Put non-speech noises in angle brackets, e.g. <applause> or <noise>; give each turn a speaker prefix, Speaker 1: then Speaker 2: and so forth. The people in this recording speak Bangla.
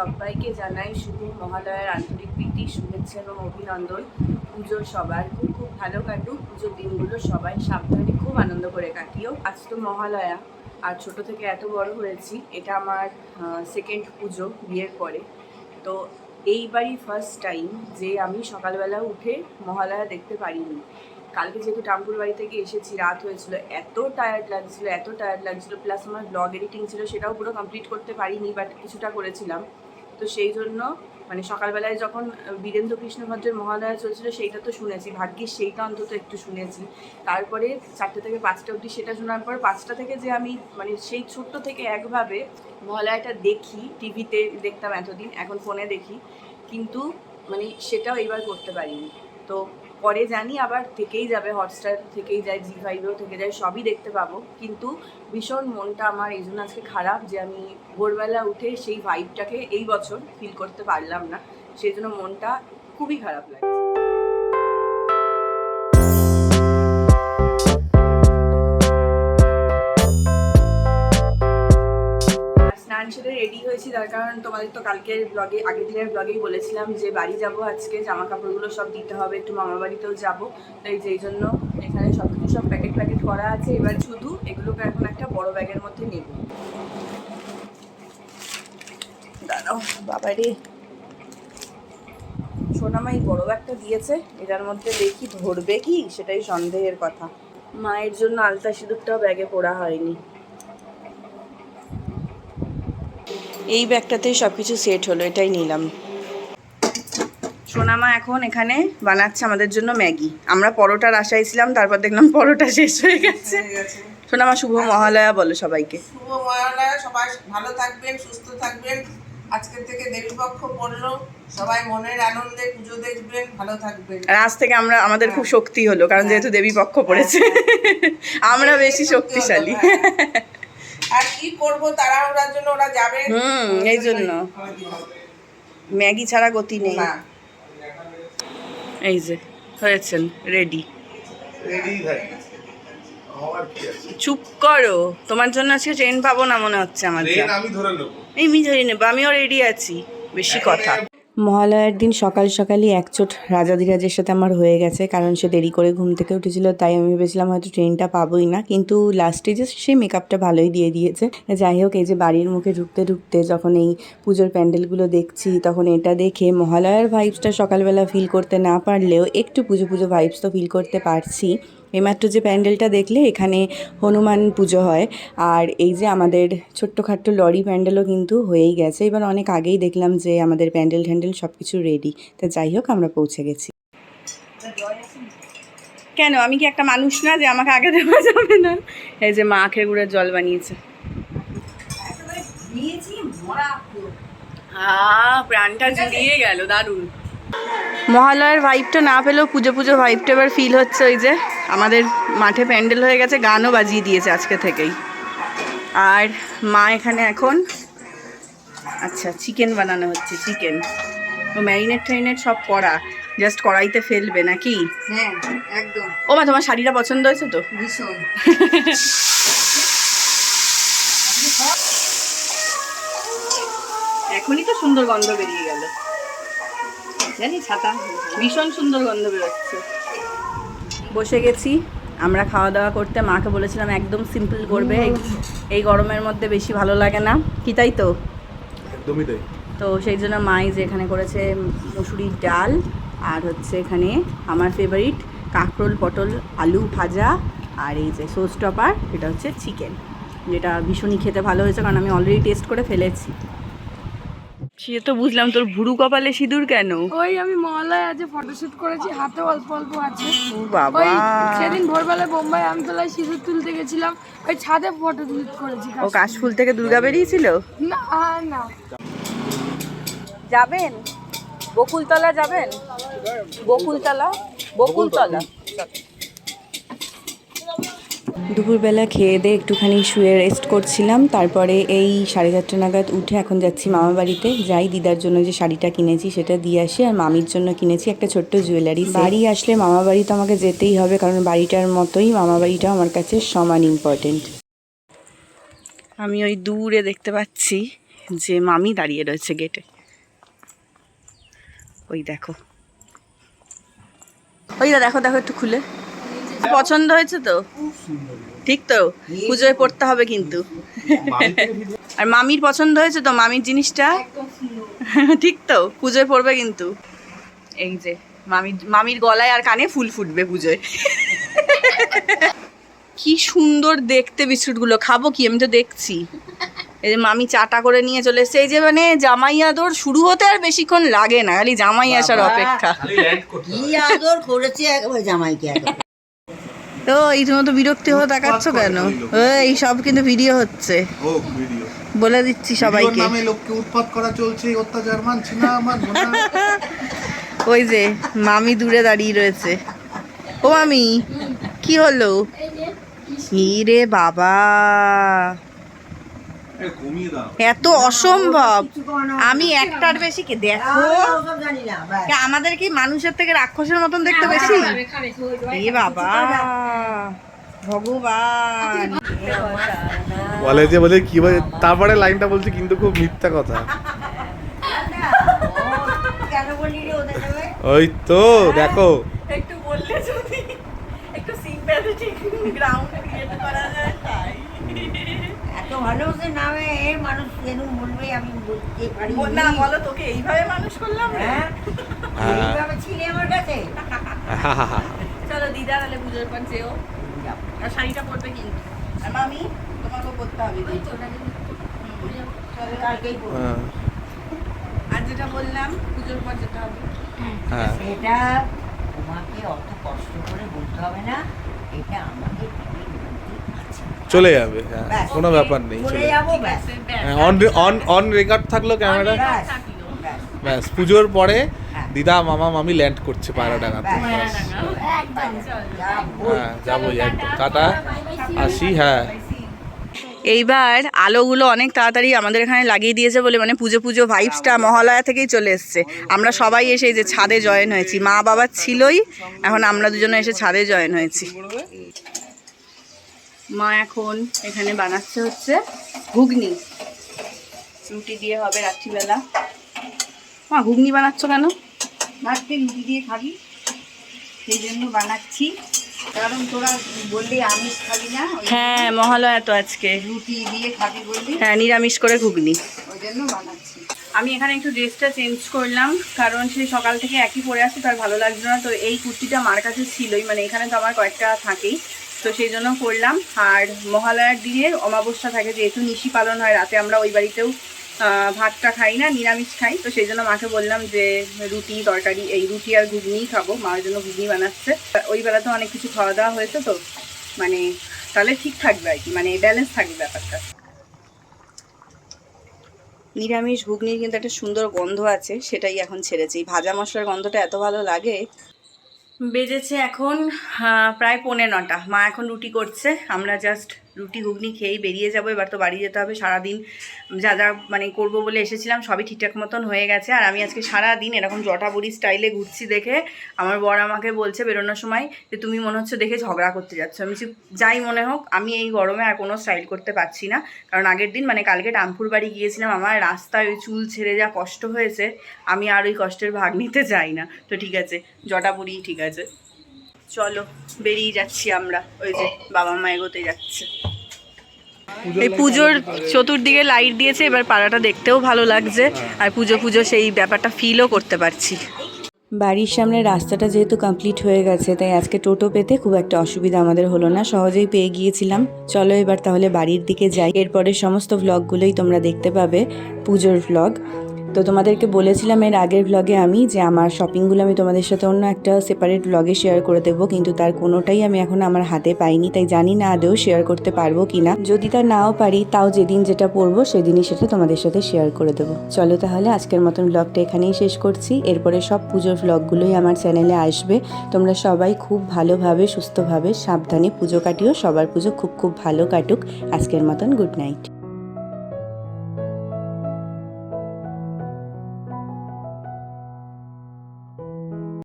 Speaker 1: সবাইকে জানাই শুভ মহালয়ার আন্তরিক প্রীতি, শুভেচ্ছা এবং অভিনন্দন পুজো সবার। খুব খুব ভালো কাটুক, পুজোর দিনগুলো সবাই সাবধানে খুব আনন্দ করে কাটিও। আজ তো মহালয়া, আর ছোট থেকে এত বড় হয়েছি, এটা আমার সেকেন্ড পুজো বিয়ের পরে। তো এইবারই ফার্স্ট টাইম যে আমি সকালবেলা উঠে মহালয়া দেখতে পারিনি। কালকে যেহেতু টামপুর বাড়ি থেকে এসেছি, রাত হয়েছিল, এত টায়ার্ড লাগছিল, এত টায়ার্ড লাগছিল প্লাস আমার ব্লগ এডিটিং ছিল, সেটাও পুরো কমপ্লিট করতে পারিনি বাট কিছুটা করেছিলাম। তো সেই জন্য মানে সকালবেলায় যখন বীরেন্দ্র কৃষ্ণ ভদ্রের মহালয়া চলছিল, সেইটা তো শুনেছি ভাগ্যিস সেইটা অন্তত একটু শুনেছি। তারপরে চারটে থেকে পাঁচটা অবধি সেটা শোনার পর পাঁচটা থেকে যে আমি মানে সেই ছোট্ট থেকে একভাবে মহালয়াটা দেখি, টিভিতে দেখতাম এতদিন, এখন ফোনে দেখি। কিন্তু মানে সেটাও এইবার করতে পারিনি। তো পরে জানি আবার থেকেই যাবে হটস্টার থেকেই যায় জি ফাইভেও থেকে যায়, সবই দেখতে পাবো। কিন্তু ভীষণ মনটা আমার এই জন্য আজকে খারাপ যে আমি ভোরবেলা উঠে সেই ভাইবটাকে এই বছর ফিল করতে পারলাম না। সেই জন্য মনটা খুবই খারাপ লাগে তার কারণ তোমাদের তো কালকের ব্লগে আগের দিনের ব্লগেই বলেছিলাম যে বাড়ি যাব আজকে জামা কাপড়গুলো সব দিতে হবে, একটু মামা বাড়িতেও যাব। তাই যেই জন্য এখানে সব কিছু সব প্যাকেট প্যাকেট করা আছে। এবার শুধু এগুলোকে এখন একটা বড় ব্যাগের মধ্যে নেব। দাঁড়াও, বাবারে। সোনামা এই বড় ব্যাগটা দিয়েছে। এটার মধ্যে দেখি ধরবে কি? সেটাই সন্দেহের কথা। মায়ের জন্য আলতা সিঁদুরটাও ব্যাগে পড়া হয়নি। এই ব্যাগটাতেই সব কিছু সেট হলো এটাই নিলাম। সোনামা এখন এখানে বানাচ্ছে আমাদের জন্য ম্যাগি। আমরা পরোটার আশায় ছিলাম তারপর দেখলাম পরোটা শেষ হয়ে গেছে। সোনামা শুভ মহালয়া বলো সবাইকে।
Speaker 2: শুভ মহালয়া সবাই ভালো থাকবেন সুস্থ থাকবেন। আজকের থেকে দেবী পক্ষ পড়ল। সবাই মনের আনন্দে পুজো দেখবেন ভালো থাকবেন।
Speaker 1: আর আজ থেকে আমরা আমাদের খুব শক্তি হলো কারণ যেহেতু দেবী পক্ষ পড়েছে আমরা বেশি শক্তিশালী।
Speaker 2: হ্যাঁ। আর কি করব তাড়াহুড়ার জন্য ওরা যাবে।
Speaker 1: হুম এই জন্য। ম্যাগি ছাড়া গতি নেই। এই যে হয়েছেন রেডি
Speaker 3: রেডি
Speaker 1: চুপ করো। তোমার জন্য আজকে ট্রেন পাবো না মনে হচ্ছে আমার
Speaker 3: আমি ধরে নেব।
Speaker 1: এই মি ধরে নেব আমিও রেডি আছি। বেশি কথা। মহালয়ার দিন সকাল সকালই একচোট রাজাধিরাজের সাথে আমার হয়ে গেছে, কারণ সে দেরি করে ঘুম থেকে উঠেছিল, তাই আমি ভেবেছিলাম হয়তো ট্রেনটা পাবোই না। কিন্তু লাস্টে যে সে মেকআপটা ভালোই দিয়ে দিয়েছে। যাই হোক, এই যে বাড়ির মুখে ঢুকতে ঢুকতে যখন এই পুজোর প্যান্ডেলগুলো দেখছি, তখন এটা দেখে মহালয়ার ভাইবসটা সকালবেলা ফিল করতে না পারলেও একটু পুজো পুজো ভাইবস তো ফিল করতে পারছি। এইমাত্র যে প্যান্ডেলটা দেখলে এখানে হনুমান পুজো হয়। আর এই যে আমাদের ছোট্টখাট্ট লরি প্যান্ডেলও কিন্তু হয়েই গেছে। এবার অনেক আগেই দেখলাম যে আমাদের প্যান্ডেল ট্যান্ডেল সব কিছু রেডি তা যাই হোক আমরা পৌঁছে গেছি। কেন? আমি কি একটা মানুষ না যে আমাকে আগে দেওয়া যাবে না? এই যে মা আখের গুঁড়ের জল বানিয়েছে। প্রাণটা জুড়িয়ে গেল দারুণ। মহালয়ার ভাইবটা না পেলেও পুজো পুজো ভাইবটা এবার ফিল হচ্ছে ওই যে আমাদের মাঠে প্যান্ডেল হয়ে গেছে গানও বাজিয়ে দিয়েছে আজকে থেকেই। আর মা এখানে এখন আচ্ছা চিকেন বানানো হচ্ছে চিকেন ও ম্যারিনেট ট্যারিনেট সব করা জাস্ট কড়াইতে ফেলবে নাকি?
Speaker 2: হ্যাঁ একদম।
Speaker 1: ও মা তোমার শাড়িটা পছন্দ হয়েছে তো?
Speaker 2: ভীষণ।
Speaker 1: এখনই তো সুন্দর গন্ধ বেরিয়ে গেল। জানি ছাতা। ভীষণ সুন্দর গন্ধ বেরোচ্ছে। বসে গেছি। আমরা খাওয়া দাওয়া করতে মাকে বলেছিলাম একদম সিম্পল করবে। এই- এই গরমের মধ্যে বেশি ভালো লাগে না। কি তাই তো?
Speaker 3: একদমই তাই।
Speaker 1: তো সেই জন্য মাই যে এখানে করেছে মুসুরির ডাল আর হচ্ছে এখানে আমার ফেভারিট কাঁকরোল পটল আলু ভাজা আর এই যে সোস টপার এটা হচ্ছে চিকেন যেটা ভীষণই খেতে ভালো হয়েছে কারণ আমি অলরেডি টেস্ট করে ফেলেছি। সে তো বুঝলাম তোর ভুরু কপালে সিঁদুর কেন?
Speaker 4: ওই আমি মহলায় আজ ফটোশুট করেছি হাতে অল্প অল্প আছে।
Speaker 1: বাবা।
Speaker 4: ওই সেদিন ভোরবেলা বোম্বাই আমতলায় সিঁদুর তুলতে গেছিলাম ওই ছাদে ফটো শুট করেছি
Speaker 1: ও কাশফুল থেকে দুর্গা বেরিয়েছিল?
Speaker 4: না না।
Speaker 1: যাবেন? বকুলতলা যাবেন? বকুলতলা? বকুলতলা? দুপুরবেলা খেয়ে দিয়ে একটুখানি শুয়ে রেস্ট করছিলাম। তারপরে এই সাড়ে চারটে নাগাদ উঠে এখন যাচ্ছি মামা বাড়িতে। যাই দিদার জন্য যে শাড়িটা কিনেছি সেটা দিয়ে আসি আর মামির জন্য কিনেছি একটা ছোট্ট জুয়েলারি বাড়ি আসলে মামা বাড়ি তো আমাকে যেতেই হবে কারণ বাড়িটার মতোই মামা বাড়িটাও আমার কাছে সমান ইম্পর্টেন্ট আমি ওই দূরে দেখতে পাচ্ছি যে মামি দাঁড়িয়ে রয়েছে গেটে ওই দেখো। ওই দা দেখো দেখো একটু খুলে। পছন্দ হয়েছে তো? ঠিক তো? পুজোয় পড়তে হবে কিন্তু। আর মামির পছন্দ হয়েছে তো? মামির জিনিসটা? ঠিক তো? পুজোয় পড়বে কিন্তু। এই যে মামির মামির গলায় আর কানে ফুল ফুটবে পুজোয়। কি সুন্দর দেখতে বিস্কুটগুলো। খাব কি? আমি তো দেখছি। এই যে মামি চাটা করে নিয়ে চলে এসছে। এই যে মানে জামাই আদর শুরু হতে আর বেশিক্ষণ লাগে না। খালি জামাই আসার অপেক্ষা।
Speaker 5: কি আদর করেছে একবার জামাইকে একবার
Speaker 1: তো এই তুমি তো বিরক্তি হয়ে দেখাচ্ছ কেন? এই সব কিন্তু ভিডিও হচ্ছে।
Speaker 3: ও
Speaker 1: বলে দিচ্ছি সবাইকে।
Speaker 3: নামে লোককে উৎপাত করা চলছে অত্যাচার মানছি না আমার <laughs>
Speaker 1: ওই যে মামি দূরে দাঁড়িয়ে রয়েছে। ও মামি কি হলো? রে বাবা? এত অসম্ভব। আমি একটার বেশি কে দেখো আমাদের কি মানুষের থেকে রাক্ষসের মতন দেখতে বেশি? এ বাবা। ভগবান।
Speaker 3: বলে যে বলে কি বলে তারপরে লাইনটা বলছে কিন্তু খুব মিথ্যা কথা। ওই তো দেখো।
Speaker 1: একটু বললে যদি একটু সিম্প্যাথেটিক গ্রাউন্ড ক্রিয়েট করা যায় তাই।
Speaker 5: এত ভালোবাসে নামে মানুষ কেন বলবে আমি বলতে পারি
Speaker 1: না বলো তোকে এইভাবে মানুষ করলাম?
Speaker 5: হ্যাঁ
Speaker 3: হ্যাঁ।
Speaker 5: এইভাবে ছিলে আমার কাছে। <laughs>
Speaker 1: চলো দিদা তাহলে পুজোর পর যেও। আর শাড়িটা পরবে কিন্তু আর মামি তোমাকেও পরতে হবে।
Speaker 5: কালকেই।
Speaker 3: হ্যাঁ,
Speaker 1: আর যেটা বললাম পুজোর পর যেটা হবে।
Speaker 3: হ্যাঁ
Speaker 5: সেটা তোমাকে অত কষ্ট করে বলতে হবে না এটা আছে।
Speaker 3: চলে যাবে হ্যাঁ কোনো ব্যাপার নেই
Speaker 5: চলে
Speaker 3: চলে
Speaker 5: যাব।
Speaker 3: অন অন অন রেকর্ড থাকল ক্যামেরা
Speaker 5: ব্যাস।
Speaker 3: পুজোর পরে
Speaker 5: হ্যাঁ।
Speaker 3: দিদা মামা মামি ল্যান্ড করছে পায়রা ডাঙাতে
Speaker 5: ব্যাস।
Speaker 3: হ্যাঁ যাব টাটা। আসি হ্যাঁ।
Speaker 1: এইবার আলোগুলো অনেক তাড়াতাড়ি আমাদের এখানে লাগিয়ে দিয়েছে বলে মানে পুজো পুজো ভাইবসটা মহালয়া থেকেই চলে এসছে। আমরা সবাই এসে যে ছাদে জয়েন হয়েছি মা বাবা ছিলই এখন আমরা দুজনে এসে ছাদে জয়েন হয়েছি। মা এখন এখানে বানাচ্ছে হচ্ছে ঘুগনি। রুটি দিয়ে হবে রাত্রিবেলা। মা ঘুগনি বানাচ্ছ কেন?
Speaker 5: রাত্রে রুটি দিয়ে খাবি। সেই জন্য বানাচ্ছি। কারণ তোরা বললি আমিষ খাবি না
Speaker 1: হ্যাঁ মহালয়া তো আজকে।
Speaker 5: রুটি দিয়ে খাবি বললি।
Speaker 1: হ্যাঁ নিরামিষ করে ঘুগনি।
Speaker 5: ওই জন্য বানাচ্ছি।
Speaker 1: আমি এখানে একটু ড্রেসটা চেঞ্জ করলাম কারণ সেই সকাল থেকে একই পরে আসছে তার ভালো লাগছে না। তো এই কুর্তিটা আমার কাছে ছিলই মানে এখানে তো আমার কয়েকটা থাকেই। তো সেই জন্য করলাম। আর মহালয়ার দিনে অমাবস্যা থাকে, যেহেতু নিশি পালন হয়, রাতে আমরা ওই বাড়িতেও ভাতটা খাই না, নিরামিষ খাই। তো সেই জন্য মাকে বললাম যে, রুটি, তরকারি, এই রুটি আর ঘুগনিই খাব মার জন্য ঘুগনি বানাচ্ছে। ওই বেলা তো অনেক কিছু খাওয়া দাওয়া হয়েছে তো মানে তাহলে ঠিক থাকবে আর কি মানে ব্যালেন্স থাকবে ব্যাপারটা। নিরামিষ, ঘুগনির কিন্তু একটা সুন্দর গন্ধ আছে, সেটাই এখন ছেড়েছি। ভাজা মশলার গন্ধটা এত ভালো লাগে বেজেছে এখন প্রায় পৌনে নটা। মা এখন রুটি করছে আমরা জাস্ট রুটি ঘুগনি খেয়েই বেরিয়ে যাব। এবার তো বাড়ি যেতে হবে সারাদিন। যা যা মানে করব বলে এসেছিলাম, সবই ঠিকঠাক মতন হয়ে গেছে। আর আমি আজকে সারা দিন এরকম জটাবুড়ি স্টাইলে ঘুরছি দেখে আমার বর আমাকে বলছে বেরোনোর সময় যে, তুমি মনে হচ্ছে দেখে ঝগড়া করতে যাচ্ছ। আমি যাই মনে হোক, আমি এই গরমে আর কোনো স্টাইল করতে পারছি না। কারণ আগের দিন মানে কালকে টামপুর বাড়ি গিয়েছিলাম, আমার রাস্তায় ওই চুল ছেড়ে যা কষ্ট হয়েছে, আমি আর ওই কষ্টের ভাগ নিতে চাই না। তো ঠিক আছে, জটাবুড়ি ঠিক আছে। চলো, বেরিয়ে যাচ্ছি আমরা। ওই যে বাবা মা এগোতে যাচ্ছে। এই পুজোর চতুর্দিকে লাইট দিয়েছে এবার পাড়াটা দেখতেও ভালো লাগছে। আর পুজো পুজো সেই ব্যাপারটা ফিলও করতে পারছি। বাড়ির সামনে রাস্তাটা যেহেতু কমপ্লিট হয়ে গেছে তাই আজকে টোটো পেতে খুব একটা অসুবিধা আমাদের হলো না। সহজেই পেয়ে গিয়েছিলাম। চলো এবার তাহলে বাড়ির দিকে যাই। এরপরে সমস্ত ভ্লগগুলোই তোমরা দেখতে পাবে পুজোর ভ্লগ তো তোমাদেরকে বলেছিলাম এর আগের ভ্লগে আমি যে আমার শপিংগুলো আমি তোমাদের সাথে অন্য একটা সেপারেট ভ্লগে শেয়ার করে দেবো, কিন্তু তার কোনোটাই আমি এখন আমার হাতে পাইনি, তাই জানি না আদৌ শেয়ার করতে পারব কি না যদি তা নাও পারি, তাও যেদিন যেটা পরবো, সেদিনই সেটা তোমাদের সাথে শেয়ার করে দেবো। চলো তাহলে আজকের মতন ভ্লগটা এখানেই শেষ করছি। এরপরে সব পুজোর ভ্লগগুলোই আমার চ্যানেলে আসবে। তোমরা সবাই খুব ভালোভাবে, সুস্থভাবে, সাবধানে পুজো কাটিও। সবার পুজো খুব খুব ভালো কাটুক। আজকের মতন গুড নাইট